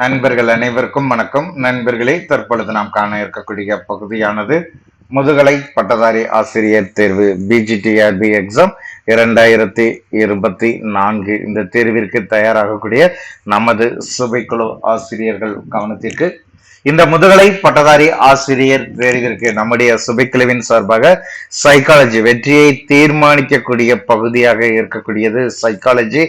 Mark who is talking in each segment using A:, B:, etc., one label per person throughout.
A: நண்பர்கள் அனைவருக்கும் வணக்கம். நண்பர்களே தற்பொழுது நாம் காண இருக்கக்கூடிய பகுதியானது முதுகலை பட்டதாரி ஆசிரியர் தேர்வு பிஜிடிஆர்பி எக்ஸாம் இரண்டாயிரத்தி இருபத்தி நான்கு. இந்த தேர்விற்கு தயாராகக்கூடிய நமது சுபைக்குழு ஆசிரியர்கள் கவனத்திற்கு இந்த முதுகலை பட்டதாரி ஆசிரியர் தேர்விற்கு நம்முடைய சுபைக்குழுவின் சார்பாக சைக்காலஜி வெற்றியை தீர்மானிக்கக்கூடிய பகுதியாக இருக்கக்கூடியது சைக்காலஜி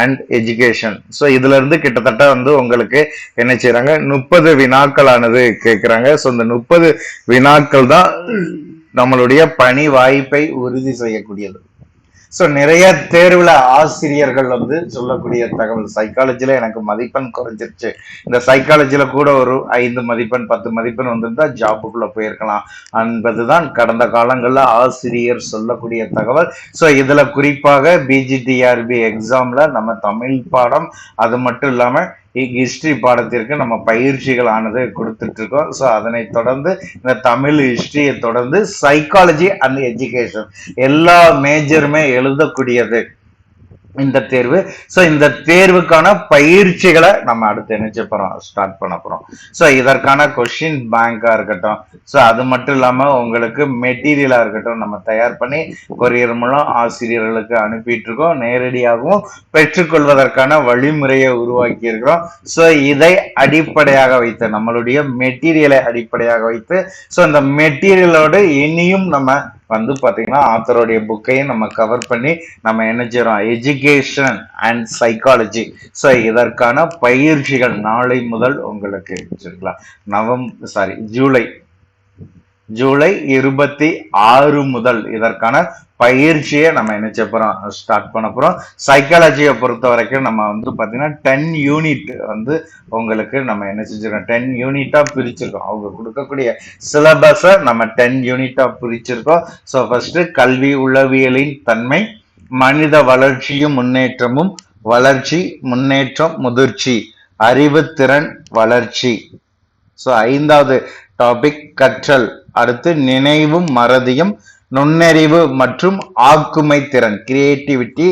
A: அண்ட் எஜுகேஷன் ஸோ இதுல இருந்து கிட்டத்தட்ட வந்து உங்களுக்கு என்ன செய்யறாங்க முப்பது வினாக்களானது கேட்கிறாங்க ஸோ இந்த முப்பது வினாக்கள் தான் நம்மளுடைய பணி வாய்ப்பை உறுதி செய்யக்கூடியது. ஸோ நிறைய தேர்வுல ஆசிரியர்கள் வந்து சொல்லக்கூடிய தகவல் சைக்காலஜில எனக்கு மதிப்பெண் குறைஞ்சிருச்சு. இந்த சைக்காலஜில கூட ஒரு ஐந்து மதிப்பெண் பத்து மதிப்பெண் வந்திருந்தா ஜாப்புக்குள்ள போயிருக்கலாம் என்பதுதான் கடந்த காலங்களில் ஆசிரியர் சொல்லக்கூடிய தகவல். ஸோ இதுல குறிப்பாக பிஜிடிஆர்பி எக்ஸாம்ல நம்ம தமிழ் பாடம் அது மட்டும் இல்லாமல் ஹிஸ்ட்ரி பாடத்திற்கு நம்ம பயிற்சிகள் ஆனது கொடுத்துட்டு இருக்கோம் ஸோ அதனை தொடர்ந்து இந்த தமிழ் ஹிஸ்ட்ரியை தொடர்ந்து சைக்காலஜி அண்ட் எஜுகேஷன் எல்லா மேஜருமே எழுதக்கூடியது. இந்த தேர்வு. ஸோ இந்த தேர்வுக்கான பயிற்சிகளை நம்ம அடுத்து நினைச்ச போகிறோம் ஸ்டார்ட் பண்ண போகிறோம் ஸோ இதற்கான கொஷின் பேங்காக இருக்கட்டும். ஸோ அது மட்டும் இல்லாமல் உங்களுக்கு மெட்டீரியலாக இருக்கட்டும் நம்ம தயார் பண்ணி கொரியர் மூலம் ஆசிரியர்களுக்கு அனுப்பிட்டு இருக்கோம் நேரடியாகவும் பெற்றுக்கொள்வதற்கான வழிமுறையை உருவாக்கி இருக்கிறோம் ஸோ இதை அடிப்படையாக வைத்து நம்மளுடைய மெட்டீரியலை அடிப்படையாக வைத்து ஸோ இந்த மெட்டீரியலோடு இனியும் நம்ம வந்து பாத்தீங்கன்னா ஆத்தருடைய புக்கையும் நம்ம கவர் பண்ணி நம்ம என்ன செய்றோம்? எஜுகேஷன் அண்ட் சைக்காலஜி ஸோ இதற்கான பயிற்சிகள் நாளை முதல் உங்களுக்கு வச்சிருக்கலாம். நவம் சாரி ஜூலை ஜூலை இருபத்தி ஆறு முதல். இதற்கான பயிற்சியை நம்ம என்ன செய்ய ஸ்டார்ட் பண்ண போறோம். சைக்காலஜியை பொறுத்த வரைக்கும் நம்ம வந்து பார்த்தீங்கன்னா டென் யூனிட் வந்து உங்களுக்கு நம்ம என்ன செஞ்சிருக்கோம்? டென் யூனிட்டாக பிரிச்சிருக்கோம். அவங்க கொடுக்கக்கூடிய சிலபஸை நம்ம டென் யூனிட்டாக பிரிச்சிருக்கோம். ஸோ ஃபர்ஸ்ட் கல்வி உளவியலின் தன்மை மனித வளர்ச்சியும் முன்னேற்றமும் வளர்ச்சி முன்னேற்றம் முதிர்ச்சி அறிவுத்திறன் வளர்ச்சி. ஸோ ஐந்தாவது டாபிக் கற்றல். அடுத்து நினைவும் மறதியும் நுண்ணறிவு மற்றும் ஆக்குமை திறன் கிரியேட்டிவிட்டி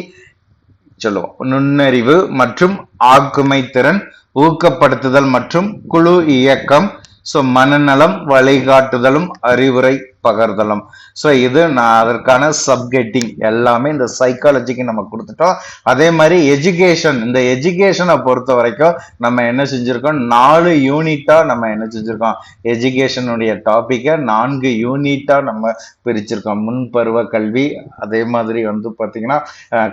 A: சொல்லுவோம். நுண்ணறிவு மற்றும் ஆக்குமை திறன் ஊக்கப்படுத்துதல் மற்றும் குழு இயக்கம் ஸோ மனநலம் வழிகாட்டுதலும் அறிவுரை பகர்தலும். ஸோ இது நான் அதற்கான சப்கெட்டிங் எல்லாமே இந்த சைக்காலஜிக்கு நம்ம கொடுத்துட்டோம். அதே மாதிரி எஜுகேஷன் இந்த எஜுகேஷனை பொறுத்த வரைக்கும் நம்ம என்ன செஞ்சுருக்கோம்? நாலு யூனிட்டாக நம்ம என்ன செஞ்சுருக்கோம்? எஜுகேஷனுடைய டாப்பிக்கை நான்கு யூனிட்டாக நம்ம பிரிச்சிருக்கோம். முன்பருவ கல்வி அதே மாதிரி வந்து பார்த்தீங்கன்னா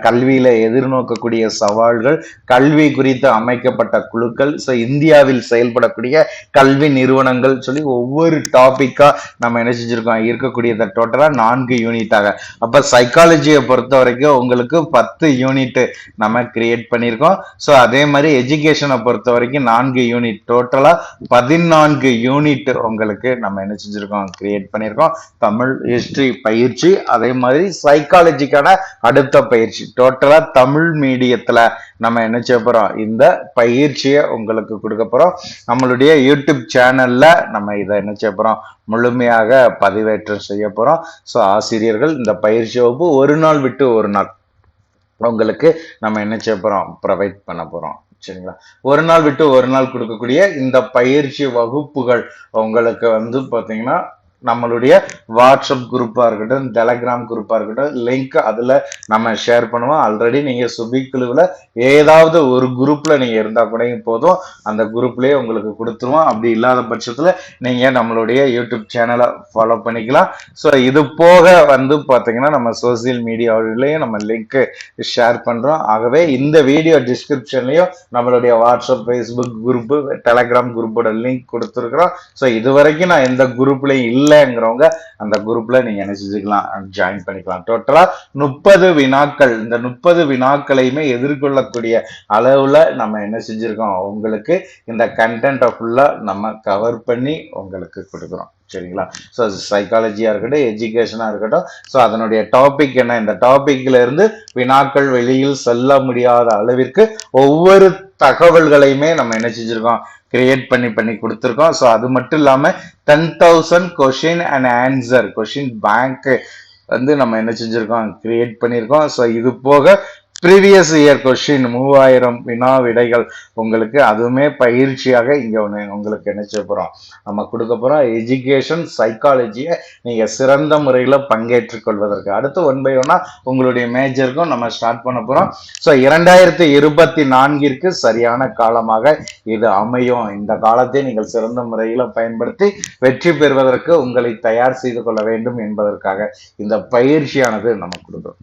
A: கல்வியில் எதிர்நோக்கக்கூடிய சவால்கள் கல்வி குறித்து அமைக்கப்பட்ட குழுக்கள் ஸோ இந்தியாவில் செயல்படக்கூடிய கல்வி நிறுவனங்கள் சொல்லி ஒவ்வொரு டாப்பிக்காக நம்ம என்ன செஞ்சுருக்கோம்? இருக்கக்கூடியதை டோட்டலா நான்கு யூனிட்டாக அப்போ சைக்காலஜியை பொறுத்த வரைக்கும் உங்களுக்கு பத்து யூனிட் நம்ம கிரியேட் பண்ணியிருக்கோம். ஸோ அதே மாதிரி எஜுகேஷனை பொறுத்த வரைக்கும் நான்கு யூனிட் டோட்டலா பதினான்கு யூனிட் உங்களுக்கு நம்ம என்ன செஞ்சிருக்கோம்? கிரியேட் பண்ணியிருக்கோம். தமிழ் ஹிஸ்ட்ரி பயிற்சி அதே மாதிரி சைக்காலஜிக்கான அடுத்த பயிற்சி. டோட்டலா தமிழ் மீடியத்தில் நம்ம என்ன செய்ய போகிறோம் இந்த பயிற்சியை உங்களுக்கு கொடுக்க போகிறோம் நம்மளுடைய யூடியூப் சேனல்ல நம்ம இதை என்ன செய்ய போகிறோம் முழுமையாக பதிவேற்றம் செய்ய போறோம். ஸோ ஆசிரியர்கள் இந்த பயிற்சி வகுப்பு ஒரு நாள் விட்டு ஒரு நாள் உங்களுக்கு நம்ம என்ன செய்ய போறோம்? ப்ரொவைட் பண்ண போறோம். சரிங்களா? ஒரு நாள் விட்டு ஒரு நாள் கொடுக்கக்கூடிய இந்த பயிற்சி வகுப்புகள் உங்களுக்கு வந்து பாத்தீங்கன்னா நம்மளுடைய வாட்ஸ்அப் குரூப்பாக இருக்கட்டும் டெலகிராம் குரூப்பாக இருக்கட்டும் லிங்க் அதில் நம்ம ஷேர் பண்ணுவோம். ஆல்ரெடி நீங்க சுபிக்குழுவில் ஏதாவது ஒரு குரூப்பில் நீங்கள் இருந்தால் கூட போதும். அந்த குரூப்லேயே உங்களுக்கு கொடுத்துருவோம். அப்படி இல்லாத பட்சத்தில் நீங்கள் நம்மளுடைய யூடியூப் சேனலை ஃபாலோ பண்ணிக்கலாம். ஸோ இது போக வந்து பார்த்தீங்கன்னா நம்ம சோசியல் மீடியாவிலையும் நம்ம லிங்க் ஷேர் பண்ணுறோம் ஆகவே இந்த வீடியோ டிஸ்கிரிப்ஷன்லையும் நம்மளுடைய வாட்ஸ்அப் ஃபேஸ்புக் குரூப்பு டெலகிராம் குரூப்போட லிங்க் கொடுத்துருக்குறோம். ஸோ இது வரைக்கும் நான் எந்த குரூப்லேயும் இல்லை. இல்லைங்கிறவங்க அந்த குரூப்ல நீங்க என்ன செஞ்சுக்கலாம் ஜாயின் பண்ணிக்கலாம் டோட்டலா முப்பது வினாக்கள் இந்த முப்பது வினாக்களையுமே எதிர்கொள்ளக்கூடிய அளவுல நம்ம என்ன செஞ்சிருக்கோம்? உங்களுக்கு இந்த கண்டென்ட்டை ஃபுல்லா நம்ம கவர் பண்ணி உங்களுக்கு கொடுக்குறோம். சரிங்களா? ஸோ சைக்காலஜியாக இருக்கட்டும் எஜுகேஷனாக இருக்கட்டும். ஸோ அதனுடைய டாபிக் என்ன? இந்த டாப்பிக்கில் இருந்து வினாக்கள் வெளியில் செல்ல முடியாத அளவிற்கு ஒவ்வொரு தகவல்களையுமே நம்ம என்ன செஞ்சிருக்கோம்? கிரியேட் பண்ணி பண்ணி கொடுத்துருக்கோம். ஸோ அது மட்டும் இல்லாம ten thousand question and answer question bank வந்து நம்ம என்ன செஞ்சிருக்கோம்? கிரியேட் பண்ணியிருக்கோம் ஸோ இது போக ப்ரீவியஸ் இயர் கொஷின் மூவாயிரம் வினா விடைகள். உங்களுக்கு அதுவுமே பயிற்சியாக இங்கே ஒன்று உங்களுக்கு நினைச்ச போகிறோம் நம்ம கொடுக்க போகிறோம் எஜுகேஷன் சைக்காலஜியை நீங்கள் சிறந்த முறையில் பங்கேற்றுக் கொள்வதற்கு. அடுத்து ஒன் பை ஒன்னாக உங்களுடைய மேஜருக்கும் நம்ம ஸ்டார்ட் பண்ண போகிறோம் ஸோ இரண்டாயிரத்தி இருபத்தி நான்கிற்கு சரியான காலமாக இது அமையும். இந்த காலத்தை நீங்கள் சிறந்த முறையில் பயன்படுத்தி வெற்றி பெறுவதற்கு உங்களை தயார் செய்து கொள்ள வேண்டும் என்பதற்காக இந்த பயிற்சியானது நமக்கு கொடுக்குறோம்.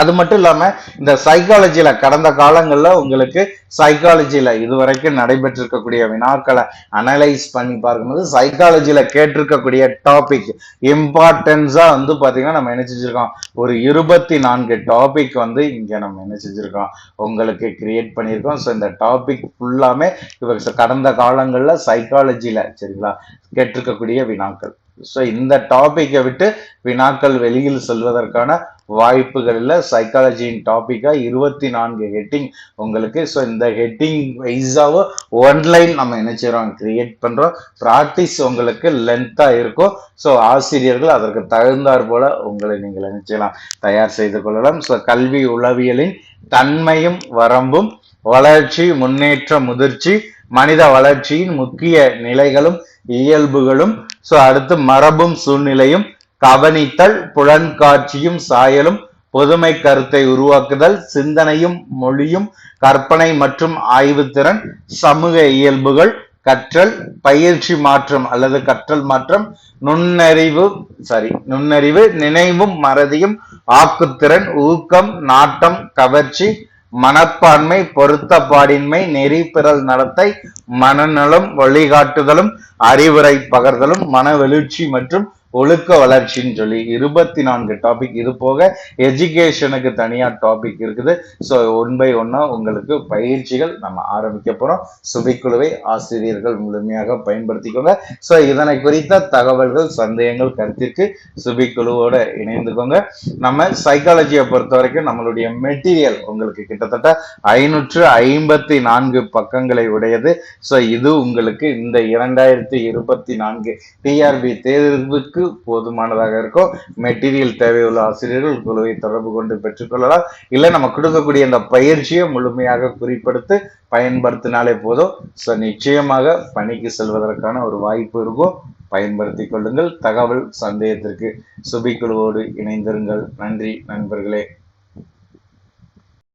A: அது மட்டும் இல்லாம இந்த சைக்காலஜியில கடந்த காலங்கள்ல உங்களுக்கு சைக்காலஜியில இதுவரைக்கும் நடைபெற்றிருக்கக்கூடிய வினாக்களை அனலைஸ் பண்ணி பார்க்கும்போது சைக்காலஜியில கேட்டிருக்கக்கூடிய டாபிக் இம்பார்ட்டன்ஸா வந்து பாத்தீங்கன்னா நம்ம என்ன செஞ்சிருக்கோம்? ஒரு இருபத்தி நான்கு டாபிக் வந்து இங்க நம்ம என்ன செஞ்சிருக்கோம்? உங்களுக்கு கிரியேட் பண்ணியிருக்கோம். ஸோ இந்த டாபிக் ஃபுல்லாமே இவர் கடந்த காலங்கள்ல சைக்காலஜியில சரிங்களா? கேட்டிருக்கக்கூடிய வினாக்கள். ஸோ இந்த டாப்பிக்கை விட்டு வினாக்கள் வெளியில் செல்வதற்கான வாய்ப்புகள் இல்லை. சைக்காலஜியின் டாப்பிக்காக இருபத்தி நான்கு ஹெட்டிங் உங்களுக்கு. ஸோ இந்த ஹெட்டிங் வைஸாகவும் ஒன்லைன் நம்ம நினைச்சிடறோம் கிரியேட் பண்ணுறோம் ப்ராக்டிஸ் உங்களுக்கு லென்த்தாக இருக்கும். ஸோ ஆசிரியர்கள் அதற்கு தகுந்தாற் போல உங்களை நீங்கள் நினைச்சலாம் தயார் செய்து கொள்ளலாம். ஸோ கல்வி உளவியலின் தன்மையும் வரம்பும் வளர்ச்சி முன்னேற்ற முதிர்ச்சி மனித வளர்ச்சியின் முக்கிய நிலைகளும் இயல்புகளும் ஸோ அடுத்து மரபும் சூழ்நிலையும் கவனித்தல் புலன்காட்சியும் சாயலும் பொதுமை கருத்தை உருவாக்குதல் சிந்தனையும் மொழியும் கற்பனை மற்றும் ஆய்வுத்திறன் சமூக இயல்புகள் கற்றல் பயிற்சி மாற்றம் அல்லது கற்றல் மாற்றம் நுண்ணறிவு சாரி நுண்ணறிவு நினைவும் மறதியும் ஆக்குத்திறன் ஊக்கம் நாட்டம் கவர்ச்சி மனப்பான்மை பொருத்தப்பாடின்மை நெறி நடத்தை மனநலம் வழிகாட்டுதலும் அறிவுரை பகர்தலும் மன மற்றும் ஒழுக்க வளர்ச்சின்னு சொல்லி இருபத்தி நான்கு டாபிக் இது போக எஜுகேஷனுக்கு தனியா டாபிக் இருக்குது. ஸோ ஒன் பை ஒன்னா உங்களுக்கு பயிற்சிகள் நம்ம ஆரம்பிக்க போறோம். சுபிக்குழுவை ஆசிரியர்கள் முழுமையாக பயன்படுத்திக்கோங்க. ஸோ இதனை குறித்த தகவல்கள் சந்தேகங்கள் கருத்திற்கு சுபிக்குழுவோட இணைந்துக்கோங்க. நம்ம சைக்காலஜியை பொறுத்த வரைக்கும் நம்மளுடைய மெட்டீரியல் உங்களுக்கு கிட்டத்தட்ட ஐநூற்று ஐம்பத்தி நான்கு பக்கங்களை உடையது. ஸோ இது உங்களுக்கு இந்த இரண்டாயிரத்தி இருபத்தி நான்கு டிஆர்பி தேர்வுக்கு போதுமானதாக இருக்கும். மெட்டீரியல் தேவையுள்ள ஆசிரியர்கள் குழுவை தொடர்பு கொண்டு பெற்றுக்கொள்ளலாம் இல்லை நம்ம கொடுக்கக்கூடிய இந்த பயிற்சியை முழுமையாக குறிப்பிடுத்து பயன்படுத்தினாலே போதும். ஸோ நிச்சயமாக பணிக்கு செல்வதற்கான ஒரு வாய்ப்பு இருக்கும். பயன்படுத்தி கொள்ளுங்கள். தகவல் சந்தேகத்திற்கு சுபிக்குழுவோடு இணைந்திருங்கள். நன்றி நண்பர்களே.